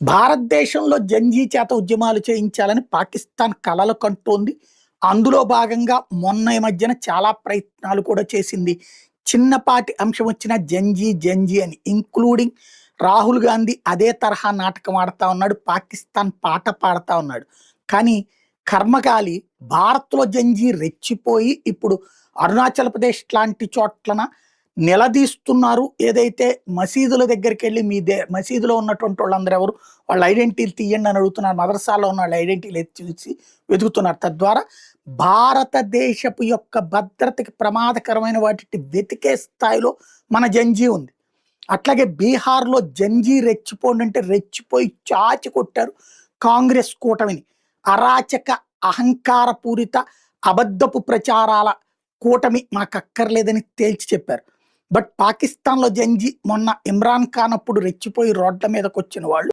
భారతదేశంలో జంజీ చేత ఉద్యమాలు చేయించాలని పాకిస్తాన్ కలలు కంటోంది. అందులో భాగంగా మొన్న ఈ మధ్యన చాలా ప్రయత్నాలు కూడా చేసింది. చిన్నపాటి అంశం వచ్చిన జంజీ జంజీ అని ఇంక్లూడింగ్ రాహుల్ గాంధీ అదే తరహా నాటకం ఆడుతూ ఉన్నాడు పాకిస్తాన్ పాట పాడుతూ ఉన్నాడు. కానీ కర్మకాలి భారత్లో జంజీ రెచ్చిపోయి ఇప్పుడు అరుణాచల్ ప్రదేశ్ లాంటి చోట్లన నిలదీస్తున్నారు. ఏదైతే మసీదుల దగ్గరికి వెళ్ళి మీ దే మసీదులో ఉన్నటువంటి వాళ్ళందరూ ఎవరు? వాళ్ళ ఐడెంటిటీలు తీయండి అని అడుగుతున్నారు. మదర్సాలో ఉన్న వాళ్ళ ఐడెంటిటీలు ఎత్తి చూసి వెతుకుతున్నారు. తద్వారా భారతదేశపు యొక్క భద్రతకి ప్రమాదకరమైన వాటి వెతికే స్థాయిలో మన జంజీ ఉంది. అట్లాగే బీహార్లో జంజీ రెచ్చిపోండి అంటే రెచ్చిపోయి చాచి కొట్టారు కాంగ్రెస్ కూటమిని. అరాచక అహంకారపూరిత అబద్ధపు ప్రచారాల కూటమి మాకు అక్కర్లేదని తేల్చి చెప్పారు. బట్ పాకిస్తాన్లో జంజి మొన్న ఇమ్రాన్ ఖాన్ అప్పుడు రెచ్చిపోయి రోడ్ల మీదకి వచ్చిన వాళ్ళు